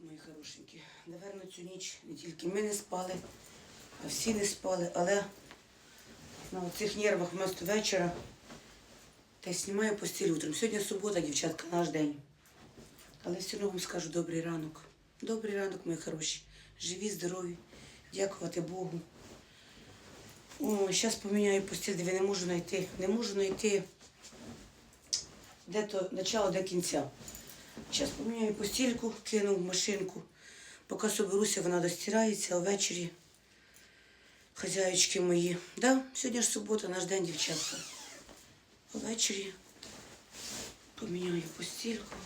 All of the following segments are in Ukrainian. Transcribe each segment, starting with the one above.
мої хорошенькі, наверно, цю ніч не тільки ми не спали, а всі не спали, але на цих нервах вместо вечора та знімаю постіль утром. Сьогодні субота, дівчатка, наш день. Але все одно вам скажу добрий ранок. Добрий ранок, мої хороші. Живі, здорові, дякувати Богу. О, зараз поміняю постіль, де не можу знайти. Не можу знайти де то начало, де кінця. Зараз поміняю постільку, кину в машинку. Поки соберуся, вона достирається, а ввечері хазяючки мої. Да, сьогодні ж субота, наш день, дівчатка. Ввечері поміняю постільку.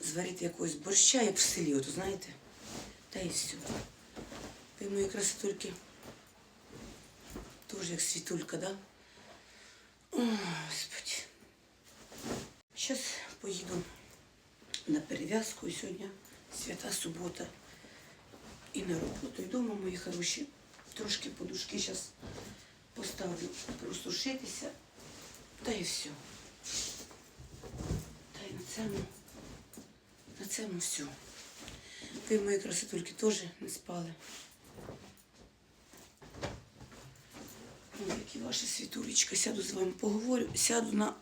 Зварити якогось борща, як в селі, от знаєте. Та і все. Ви мої красотульки. Тоже як світулька, да? О, Господи. Зараз поїду на перев'язку сьогодні свята субота. І на роботу. І дома, мої хороші. Трошки подушки зараз поставлю просушитися. Та і все. Та й на цьому, на цьому все. Ви, мої красотульки, теж не спали. Ой, які ваші світулечка. Сяду з вами поговорю, сяду на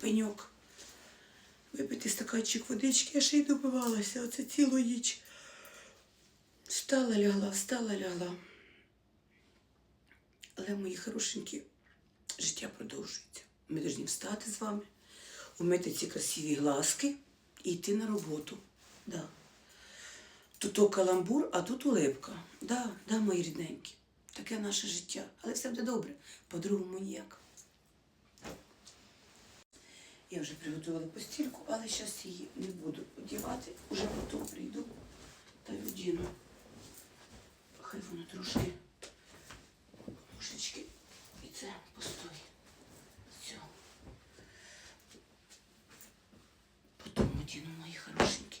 пеньок. Випити стаканчик водички, я ще й добивалася. Оце цілу ніч. Встала, лягла, встала, лягла. Але мої хорошенькі, життя продовжується. Ми повинні встати з вами, умити ці красиві глазки і йти на роботу. Да. Тут то каламбур, а тут улипка. Да, да, мої рідненькі. Таке наше життя. Але все буде добре. По-другому ніяк. Я вже приготувала постільку, але зараз її не буду одягати. Уже потім прийду та й одіну. Хай воно трошки мушечки. І це постой. Все. Потім одіну, мої хорошенькі.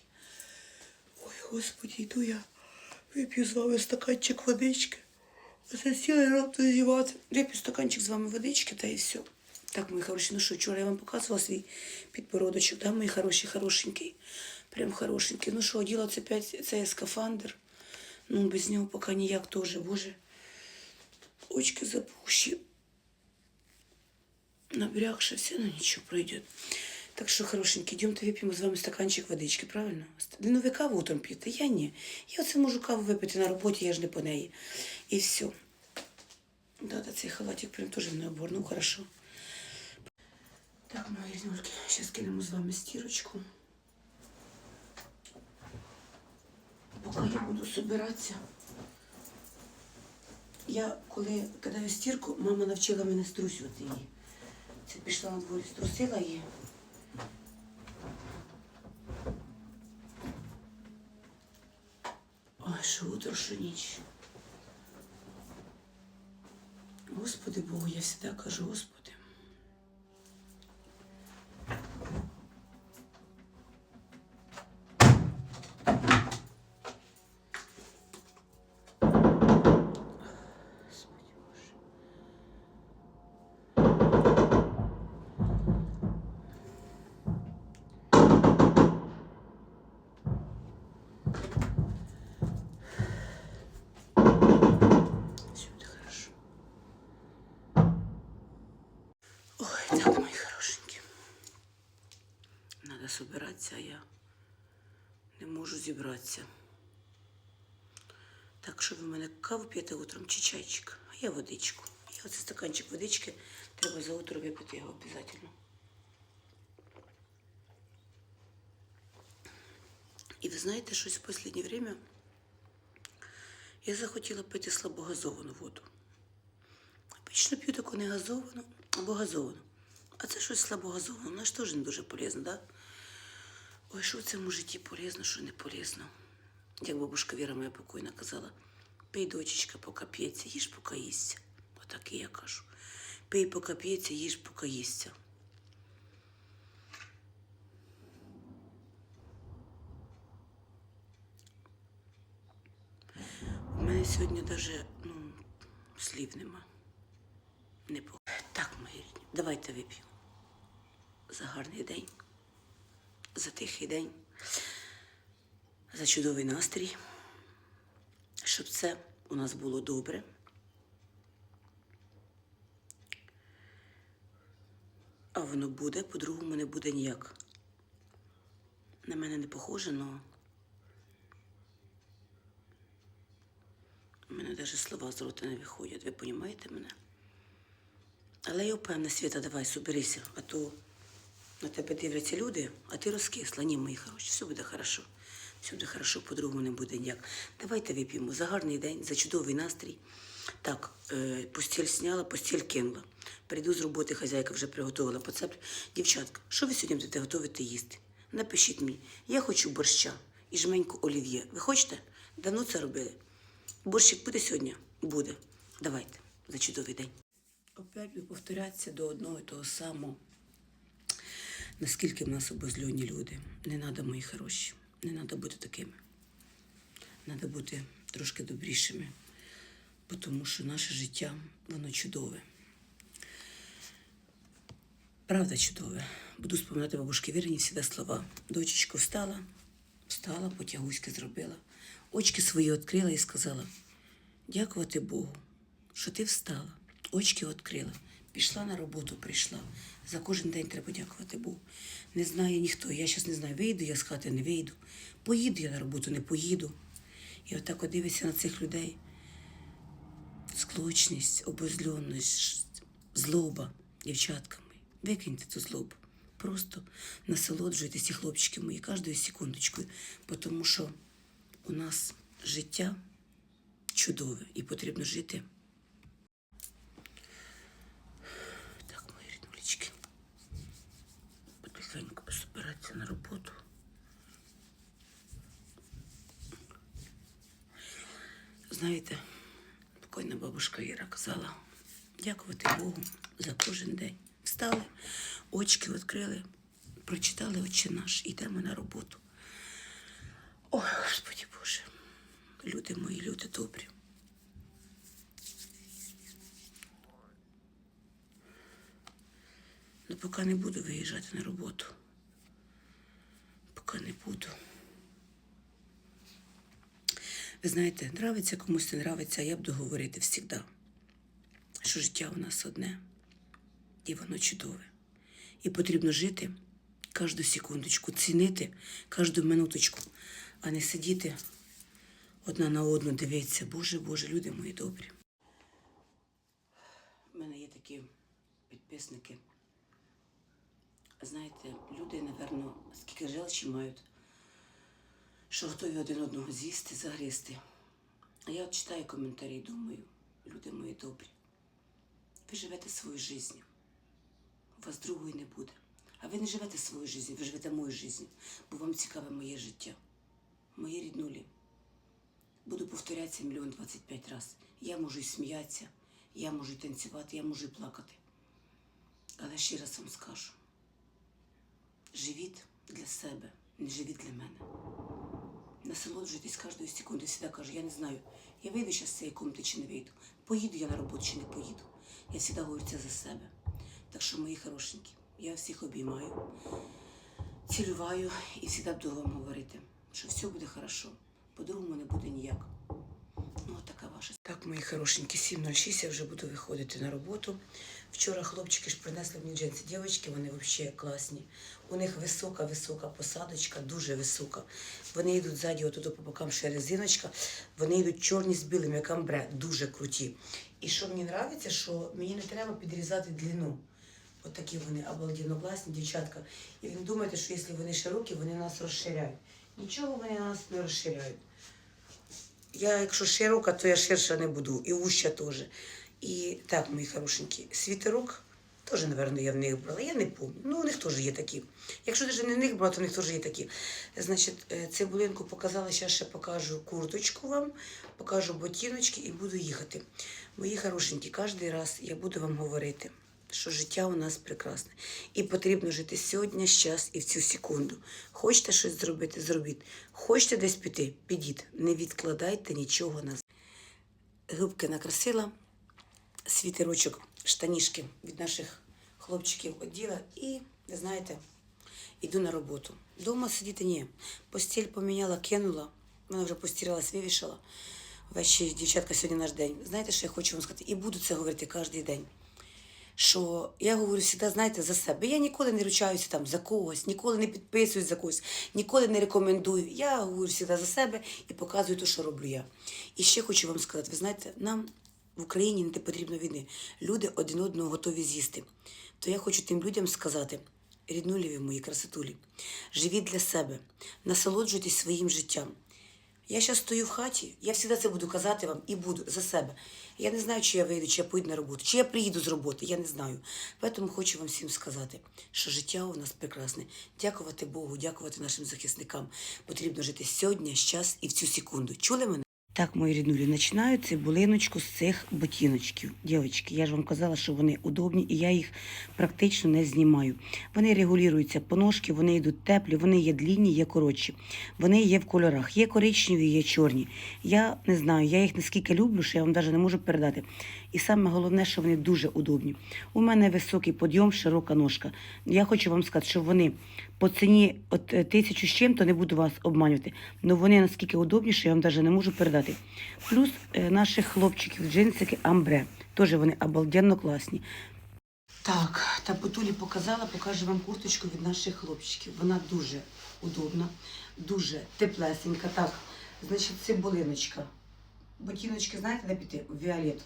Ой, господи, йду я. Вип'ю з вами стаканчик водички. Оце сіла рот зівати. Вип'ю стаканчик з вами водички та і все. Так, мої хороші, ну що, вчора я вам показувала свій підбородочок, да, мої хороші, хорошенький. Прям хорошенький. Ну що, оділа це п'ять, це скафандр. Ну, без нього поки ніяк теж, боже. Очки запухші. Набрякши, все, ну нічого, пройде. Так що, хорошенькі, йдемте вип'ємо з вами стаканчик водички, правильно? Ну, ви каву утром п'єте, я ні. Я оце можу каву випити на роботі, я ж не по неї. І все. Да, да, цей халатик прям теж не обор, ну. Так, мої ріднульки, зараз кинемо з вами стірочку. Поки я буду собиратися. Я коли кидаю стірку, мама навчила мене струсювати її. Це пішла на дворі, струсила її. Ой, що утро, що ніч. Господи Богу, я завжди кажу. Господи Надо собиратися, а я не можу зібратися. Так що ви в мене каву п'єте утром чи чайчик, а я водичку. Я оце стаканчик водички, треба за утро випити його обов'язково. І ви знаєте, щось в останнє время я захотіла пити слабогазовану воду. Обично п'ю таку не газовану або газовану. А це щось слабогазоване, воно ж теж не дуже полезно, да? Ой, що в цьому житті полезно, що не полезно. Як бабушка Віра моя покойна казала, пий, дочечка, поки п'ється, їж, поки їсться. Отак і я кажу. Пий, поки п'ється, їж, поки їсться. У мене сьогодні навіть ну, слів нема. Не по... Так, мої рідні, давайте вип'ємо. За гарний день, за тихий день, за чудовий настрій, щоб це у нас було добре. А воно буде, по-другому не буде ніяк. На мене не похоже, але у мене навіть слова з рота не виходять. Ви розумієте мене? Але я впевнена, Свята, давай, соберися, а то на тебе дивляться люди, а ти розкисла. Ні, мої хороші, все буде хорошо. Все буде хорошо, по-другому не буде ніяк. Давайте вип'ємо за гарний день, за чудовий настрій. Так, е, постіль сняла, постіль кинула. Прийду з роботи, хазяйка вже приготувала поцеп. Дівчатка, що ви сьогодні будете готувати їсти? Напишіть мені, я хочу борща і жменьку олів'є. Ви хочете? Давно це робили. Борщик буде сьогодні? Буде. Давайте, за чудовий день. Опять би повторятися до одного і того самого. Наскільки в нас обозльоні люди. Не треба, мої хороші. Не треба бути такими. Треба бути трошки добрішими. Тому що наше життя, воно чудове. Правда чудове. Буду споминати бабушки Вірені всіда слова. Дочечко встала, встала, потягуськи зробила. Очки свої відкрила і сказала: дякувати Богу, що ти встала, очки відкрила, пішла на роботу, прийшла. За кожен день треба дякувати Богу. Не знає ніхто. Я зараз не знаю, вийду я з хати, не вийду. Поїду я на роботу, не поїду. І отак от дивиться на цих людей. Склочність, обозльонність, злоба, дівчатка мої. Викиньте цю злобу. Просто насолоджуйтеся, хлопчики мої, кожною секундочкою, тому що у нас життя чудове і потрібно жити. Так, мої ріднулечки. Потихеньку пособиратися на роботу. Знаєте, покойна бабушка Іра казала, дякувати Богу за кожен день. Встали, очки відкрили, прочитали Отче наш, йдемо на роботу. Ой, Господі Боже, люди мої, люди добрі. Ну, поки не буду виїжджати на роботу. Поки не буду. Ви знаєте, нравиться комусь не нравиться, я буду говорити завжди, що життя у нас одне, і воно чудове. І потрібно жити кожну секундочку, цінити кожну минуточку, а не сидіти одна на одну, дивитися. Боже, Боже, люди мої добрі. У мене є такі підписники. Знаєте, люди, напевно, скільки желчі мають, що готові один одного з'їсти, загризти. А я от читаю коментарі і думаю, люди мої добрі, ви живете свою життя. У вас другої не буде. А ви не живете свою життя, ви живете мою життя, бо вам цікаве моє життя. Мої ріднулі. Буду повторятися мільйон двадцять п'ять разів. Я можу і сміятися, я можу і танцювати, я можу і плакати. Але ще раз вам скажу: живіть для себе, не живіть для мене. Насолоджуйтесь кожною секундою. Всегда кажу, я не знаю, я вийду зараз з цієї комнати чи не вийду. Поїду я на роботу чи не поїду. Я завжди говорю це за себе. Так що, мої хорошенькі, я всіх обіймаю, цілюваю і завжди буду вам говорити, що все буде хорошо. По-другому не буде ніяк. Ваша. Так, мої хорошенькі, 7.06, я вже буду виходити на роботу. Вчора хлопчики ж принесли мені джинси. Дівчатки, вони взагалі класні. У них висока-висока посадочка, дуже висока. Вони йдуть ззаді, отут по бокам ще резиночка. Вони йдуть чорні з білим, як амбре, дуже круті. І що мені подобається, що мені не треба підрізати длину. От такі вони обалденно класні, дівчатка. І ви думаєте, що якщо вони широкі, вони нас розширяють. Нічого вони нас не розширяють. Я, якщо широка, то я ширша не буду. І вуща теж. І так, мої хорошенькі, світерок теж, напевно, я в них брала. Я не пам'ятаю. Ну, у них теж є такі. Якщо навіть не в них брала, то у них теж є такі. Значить, е, цибулинку показала, зараз ще покажу курточку вам, покажу ботиночки і буду їхати. Мої хорошенькі, кожен раз я буду вам говорити, що життя у нас прекрасне. І потрібно жити сьогодні, щас і в цю секунду. Хочете щось зробити, зробіть. Хочете десь піти, підіть. Не відкладайте нічого на губки накрасила, світерочок, штанішки від наших хлопчиків оділа. І, ви знаєте, Іду на роботу. Дома сидіти ні. Постіль поміняла, кинула. Вона вже постіралась, вивішала. Ввечері, дівчатка, сьогодні наш день. Знаєте, що я хочу вам сказати? І буду це говорити кожен день. Що я говорю завжди, знаєте, за себе. Я ніколи не ручаюся там за когось, ніколи не підписуюсь за когось, ніколи не рекомендую. Я говорю завжди за себе і показую те, що роблю я. І ще хочу вам сказати, ви знаєте, нам в Україні не потрібно війни. Люди один одного готові з'їсти. То я хочу тим людям сказати, ріднулі мої красотулі, живіть для себе, насолоджуйтесь своїм життям. Я зараз стою в хаті, я завжди це буду казати вам і буду за себе. Я не знаю, чи я вийду, чи я поїду на роботу, чи я приїду з роботи, я не знаю. Тому хочу вам всім сказати, що життя у нас прекрасне. Дякувати Богу, дякувати нашим захисникам. Потрібно жити сьогодні, час і в цю секунду. Чули мене? Так, мої ріднулі, починаю цибулиночку з цих ботиночків. Дівчатки, я ж вам казала, що вони удобні, і я їх практично не знімаю. Вони регулюються по ножки, вони йдуть теплі, вони є длінні, є коротші. Вони є в кольорах, є коричневі, є чорні. Я не знаю, я їх наскільки люблю, що я вам навіть не можу передати. І саме головне, що вони дуже удобні. У мене високий подйом, широка ножка. Я хочу вам сказати, що вони по ціні от е, тисячу з чим, то не буду вас обманювати. але вони наскільки удобні, що я вам навіть не можу передати. Плюс е, наших хлопчиків джинсики амбре. Теж вони обалденно класні. Так, та Потулі показала, покажу вам курточку від наших хлопчиків. Вона дуже удобна, дуже теплесенька. Так, значить, цибулиночка. Ботиночки, знаєте, де піти? Віолет.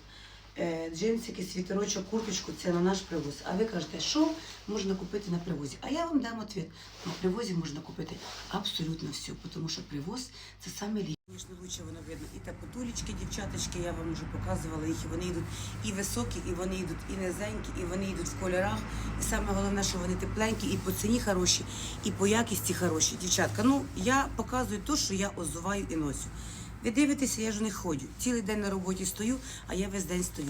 Е, джинсики, світерочок, курточку це на наш привоз. А ви кажете, що можна купити на привозі? А я вам дам відповідь. На привозі можна купити абсолютно все, тому що привоз це саме лі. Звісно, лучше воно видно. І тапотулечки, дівчаточки, я вам вже показувала їх. і Вони йдуть і високі, і вони йдуть і низенькі, і вони йдуть в кольорах. І саме головне, що вони тепленькі, і по ціні хороші, і по якісті хороші. Дівчатка, ну я показую те, що я озуваю і носю. Ви дивитеся, я ж не ходжу. Цілий день на роботі стою, а я весь день стою.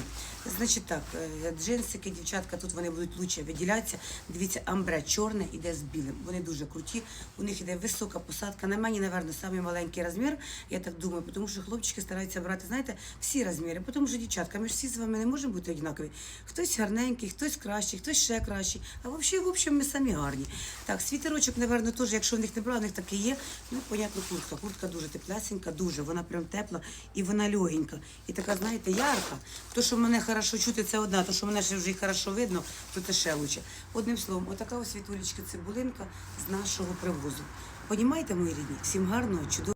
Значить так, е, джинсики, дівчатка, тут вони будуть лучше виділятися. Дивіться, амбре чорне іде з білим. Вони дуже круті. У них іде висока посадка. На мені, напевно, маленький розмір, я так думаю, тому що хлопчики стараються брати, знаєте, всі розміри. Тому що, дівчатка, ми ж всі з вами не можемо бути однакові. Хтось гарненький, хтось кращий, хтось ще кращий. А взагалі, в общем, ми самі гарні. Так, світерочок, напевно, теж, якщо в них не брали, в них такий є. Ну, понятно, куртка. Куртка дуже теплесенька, дуже. Вона прям тепла і вона легенька. І така, знаєте, ярка. То, що мене хорошо чути, це одна, то, що мене ще вже й хорошо видно, то це ще лучше. Одним словом, отака ось світулечка цибулинка з нашого привозу. Понімаєте, мої рідні? Всім гарного, чудового.